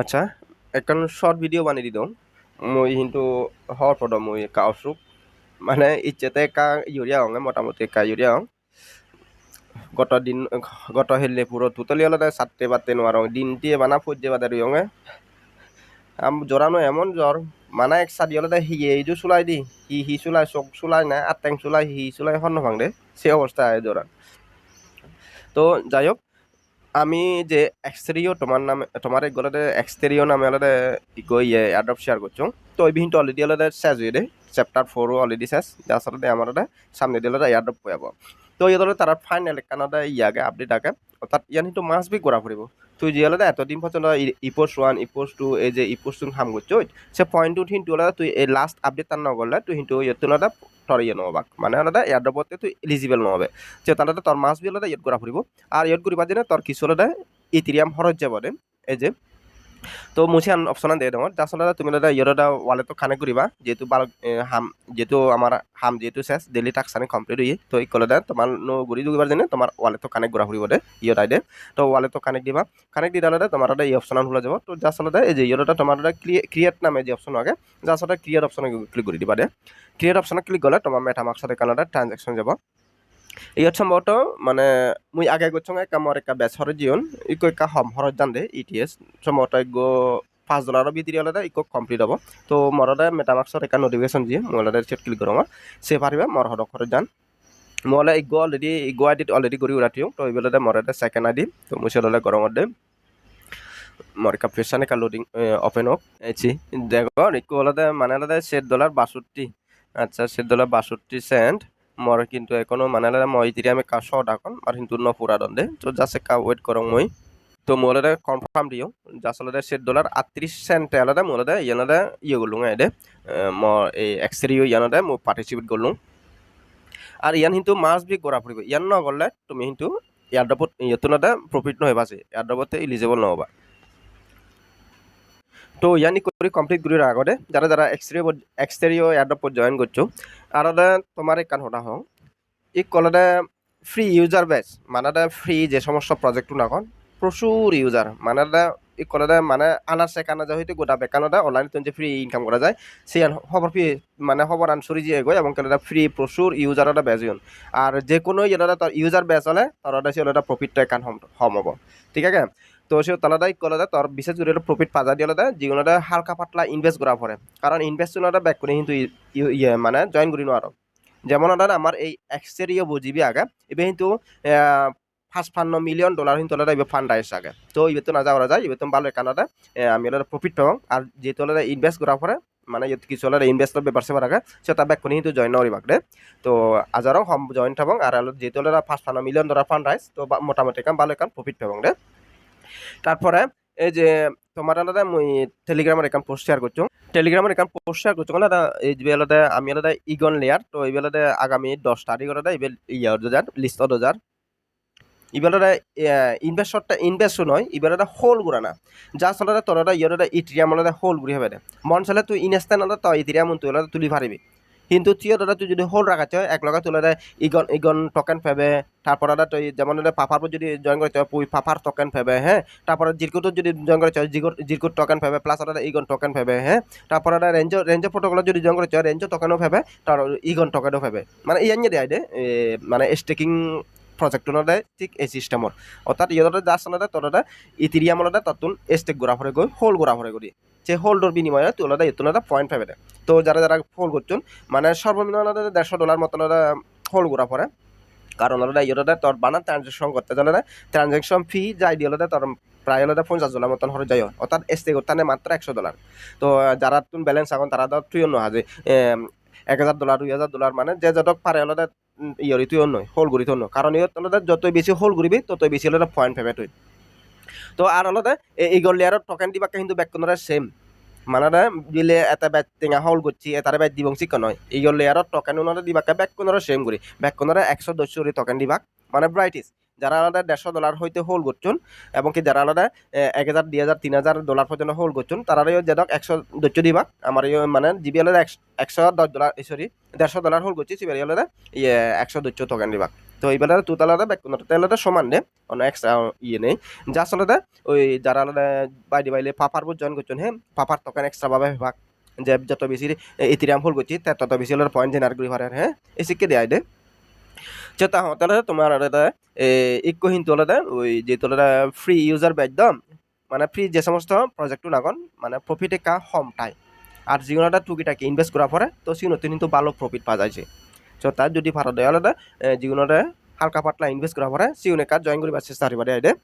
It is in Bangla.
আচ্ছা এখন শর্ট ভিডিও বানিয়ে দিওঁ মই কিন্তু হর পদ মই কাউসুক মানে ইচ্ছেতে কা ইউরিয়া হং মোটামুটি কা ইউরিয়া হং গত দিন, গত হেলে পুরো টোটালি হলে সাতটে বাতে নোয়ারং দিনটিয়ে বানা ফুজে বাদে রুয়ঙে আম জরানো এমন জ্বর মানে এক সাদি হলে হি এইজু চুলাই দি হি হি চুলাই, চক চুলাই নাই আটেং চুলাই হি চুলাই হন নভাং দে। সে অবস্থা জরান তো যাই হোক আমি যে এক্সটেরিও তোমার নামে, তোমার এই গলাতে এক্সটেরিও নামে আলাদা ইকো ইয়ে অ্যাডপ শেয়ার করছ। তো ওই বিহিনটা অলরেডি আলাদা শেষ হয়ে দে চ্যাপ্টার ফোরও অলরেডি শেষ। যার সাথে আমার সামনে দিলে এয়ারড্রপ পাব তো ইহঁতৰ তাৰ ফাইনেল কানাডা ইয়াকে আপডেট আগে। অৰ্থাৎ ইয়ান সেইটো মাছ বি কৰা ফুৰিব তুই যিহলে এতদিন পর্যন্ত ইপোস্ট ওয়ান ইপোস্ট টু এই যে ইপোস্ট টু হাম করছ সে পয়েন্ট হিন্তু হলে তুই এই লাস্ট আপডেট তার নগলে তুই হিন্তু ইয়ত হলে তর ইয়ে নহবাক। মানে হলে এয়ারড্রপতে তুই এলিজিবল নহবে। যে তাহলে তোর মাছ বি হলে ইয়ে করা ফুরব আর ইয়ে করিবা দিনে তোর কিছু হলে ইথিরিয়াম খরচ যাব এই যে তো মুছি অপশন দিয়ে দেবো আচলতে তুমি দাদা ইয়ৰ ৱালেটটো কানেক্ট কৰিবা। যিহেতু বাল হাম, যিহেতু আমাৰ হাম যিহেতু চেছ ডেইলি টাস্ক আনি কমপ্লিট হয়ে তো ইকলে তোমার নো ঘুরি দুবার জানে তোমার ওয়ালেটটো কানেক্ট করা ফুরিব দে ইয়ত আইডে তো ওয়ালেটটো কানেক্ট দিবা। কানেক্ট দি দিলে তোমার এই অপশন হলে যাব। তো যা আচলতে এই যে ইয়ৰটা তোমাৰ ক্ৰিয়েট নামে যে অপশন আগে যা আচলতে ক্ৰিয়েট অপশন ক্লিক কৰি দিবা দে। ক্ৰিয়েট অপশনে ক্লিক গ'লে তোমাৰ মেটামাক্সত একাউণ্টত ট্ৰানজেকশ্যন যাব। ইয়ত সম্ভবত মানে মুই আগে গচ্ছং একা মর একা বেচ হরে জিয়ন, ইকো একা হম হরত জান দে ইটিএস সম্ভবত গো পাঁচ ডলাৰৰ ভিতরে হলে ইকো কমপ্লিট হ'ব। তো মরদে মেটামাক্সর একা নোটিফিকেশন দিয়ে মোবাইলতে সেট ক্লিক করো সে পারিবে মর হরক হরে যান মোলে ইগো অলরেডি ইগো আইডিত অলরেডি কৰি উৰাটিও তো এইবেলতে মরদে সেকেন্ড আইডি তো মুছে ললে গরমত দে। মর একা ফেশন একা লোডিং ওপেন হোক এচি দেখো, ইকো হলে মানে হলে সেট ডলার বাষট্টি। আচ্ছা সেট ডলার বাষট্টি মর কিন্তু এখনও মানে মই ইথিরিয়ামে কা শ ডাকন আর কিন্তু ন পুরা দন্দে তো জাসে কা ওয়েট করং মই। তো মোলরে কনফার্ম দিও জাসলরে সেট ডলার আটত্রিশ সেন্ট আলাদা মোলরে ইয়ানাদা ইয়ে গলুং এদে ম এই এক্সেরিও ইয়ানাদা মো পার্টিসিপেট গলুং। আর ইয়ান কিন্তু মাছ বি গড়া ফুরিব ইয়ান ন গলে তুমি কিন্তু এয়ারড্রপত ইয়তুনাদা প্রফিট নহবা আছে এয়ারড্রপতে ইলিজিবল নহবা। তো ইয়ানি কৰি কমপ্লিট কৰি আগতে যারা যারা এক্সটেরিও এক্সটেরিও এয়ারড্রপত জয়েন করছ আর তোমার কান হটা হং ই কলদে ফ্রি ইউজার বেচ মানে ফ্রি যে সমস্ত প্রজেক্ট নাখন প্রচুর ইউজার মানে ই কলদে মানে আনার সে কানা হইতে গোটা বেকানদা অনলাইন যে ফ্রি ইনকাম করা যায়, সেই খবর ফ্রি মানে খবর আনসরি যে গই এবং কেনদা ফ্রি প্রচুর ইউজার বেচ হন আর যে কোনো ইয়েটা তোর ইউজার বেচ হলে, তোর সে প্রফিটটা কান হম হম হব। ঠিক আছে? তো সে তালাদাই কলে তোর বিশেষ করে প্রফিট পাজা দিয়ে যিকোনো হালকা পাতলা ইনভেস্ট করা পরে কারণ ইনভেস্ট ব্যাক করে কিন্তু ইয়ে মানে জয়েন করি নোয়ারো যেমন ওনারা আমার এই এক্সটেরিও বুঝিবি আগে, এবার কিন্তু পাঁচপান্ন মিলিয়ন ডলার কিন্তু ওরা এবার ফান্ড আসে আগে। তো এবার তো না যাওয়া যায়, এবার তো ভালো কানাডা আমি ওরা প্রফিট পাবো। আর যেহেতু ওরা ইনভেস্ট করার পরে মানে কিছু ওরা ইনভেস্টর ব্যাপার সেবার আগে সেটা ব্যাক করে কিন্তু জয়েন নরি বাকলে তো আজারও জয়েন থাকব আর যেহেতু ওরা পাঁচপান্ন মিলিয়ন ডলার ফান্ড আইস তো মোটামুটি কাম ভালো কাম প্রফিট পাবো রে। তারপরে এই যে তোমার আলাদা মুই টেলিগ্রামের একাউন্ট পোস্ট শেয়ার করছ। টেলিগ্রামের একাউন্ট পোস্ট শেয়ার করছ আলাদা, এই বেলাতে আমি আলাদা ইগন লেয়ার তো এই বেলাতে আগামী দশ তারিখ আলাদা এই ইয়ার দুজার লিস্ট দুজার ইবেলাটা ইনভেস্টরটা ইনভেস্ট নয় ইবেলাটা হোল গুড়া না। যা চলাতে তোরা ইয়ার ইটিরিয়াম হোল গুড়ি হবে মন চলে তুই ইনস্ট্যান্ট আলাদা তই ইটিরিয়াম তুই তুলি পারিবি কিন্তু তুই দাদা, তুই যদি হোল রাখা চাই এক লগে তুলে ইগন ইগন টোকেন ফেবে। তারপর দাদা, তুই যেমন পাপার যদি জয়েন করে চাই পুই পাপার টোকেন ফেবে হ্যাঁ তারপরে জিরকুট যদি জয়েন করে চাই জিগর জিরকুট টোকেন ফেবে প্লাস দাদা ইগন টোকেন ফেবে হ্যাঁ তারপর দাদা রেঞ্জ রেঞ্জ প্রোটোকল যদি জয়েন করে চাই রেঞ্জ টোকেনও ফেবে তার ইগন টোকেনও ফেবে। মানে ইয়ান দেয় দে মানে স্টেকিং প্ৰজেক্টনতে ঠিক এই চিষ্টেমৰ অৰ্থাৎ ইহঁতে জাষ্ট তোরা ইথিরিয়াম আলাদা ততুন স্টেক গোড়া ফরে গই হোল গোড়া ফরে করি যে হোল্ডর বিনিময়ে ইতুন আলাদা পয়েন্ট পাবে তো যারা যারা হোল করছেন মানে সর্বনিম্ন দেড়শো ডলার মতো আলাদা হোল গোড়া পরে। কারণ আলাদা ইয়েটা তোর বানা ট্রানজেকশন করতে জানে না ট্রানজেকশন ফি যাই দিয়ে আলাদা তোর প্রায় আলাদা পঞ্চাশ ডলার মতন হরে যাই অর্থাৎ স্টে করতে মাত্র একশো ডলার তো যারা তুমি ব্যালেন্স এখন, তারা ধর তুই অন্য হাজে এক হাজার ডলার দুই হাজার ডলার মানে যে যতক পারে আলাদা ইয়র তুই অন্য হোল ঘুরি অন্য কারণ ইয়ত আলাদা যতই বেশি হোল ঘুরিবি ততই বেশি আলাদা পয়েন্ট ফেবে তুই। তো আর আলাদা এই গলিয়ার টোকেন দিবাকে কিন্তু ব্যাককনরা সেম মানে দিলে এটা বেট টেঙা হল করছি এটারে বেট দিবং চিক নয়। এই লেয়ারত টকেন উনারে দিবাকে ব্যাককনরা সেম করি ব্যাককনরা একশো দশ টকেন দিবাক মানে ব্রাইটিস যারা আলাদা দেড়শো ডলার হইতে হোল করছেন এবং কি যারা আলাদা এক হাজার দুই হাজার তিন হাজার ডলার পর্যন্ত হোল করছেন তারা যেদক একশো দৈত্য দিবা আমার মানে জিবি আলাদা একশো দশ ডলার সরি দেড়শো ডলার হোল করছি সিবিআই আলাদা ইয়ে একশো দৈত্য টোকেন দিবা। তো এইবেলা তোত আলাদা বেকুনতে আলাদা, সমান দে অন্য এক্সট্রা ইয়ে নেই। যা আলাদা, ওই যারা আলাদা বাইরে বাইরে পাপার বোধ জয়েন করছেন হ্যাঁ পাপার তখন এক্সট্রা ভাবে ভাগ, যে যত বেশি ইতিরাম ফুল করছি তার তত বেশি হলো পয়েন্ট জেনারেট করি পারে হ্যাঁ। এই শিখে দেয় দে। চেতা হতালে তোমার আলাদা ইকো হিন্তু আলাদা, ওই যেহেতু আলাদা ফ্রি ইউজার ব্যাচ দাম মানে ফ্রি যে সমস্ত প্রজেক্ট নাগন মানে প্রফিটে কা হমটাই আর যিকোনো একটা টুকিটাকে ইনভেস্ট করার পরে, তো সিগুলোতে কিন্তু ভালো প্রফিট পাওয়া তো তার যদি ভাড়া দেওয়া আলাদা একটা হালকা পাতলা ইনভেস্ট করা পরে সিগুনে কাজ জয়েন করিবার চেষ্টা করিবা দেয়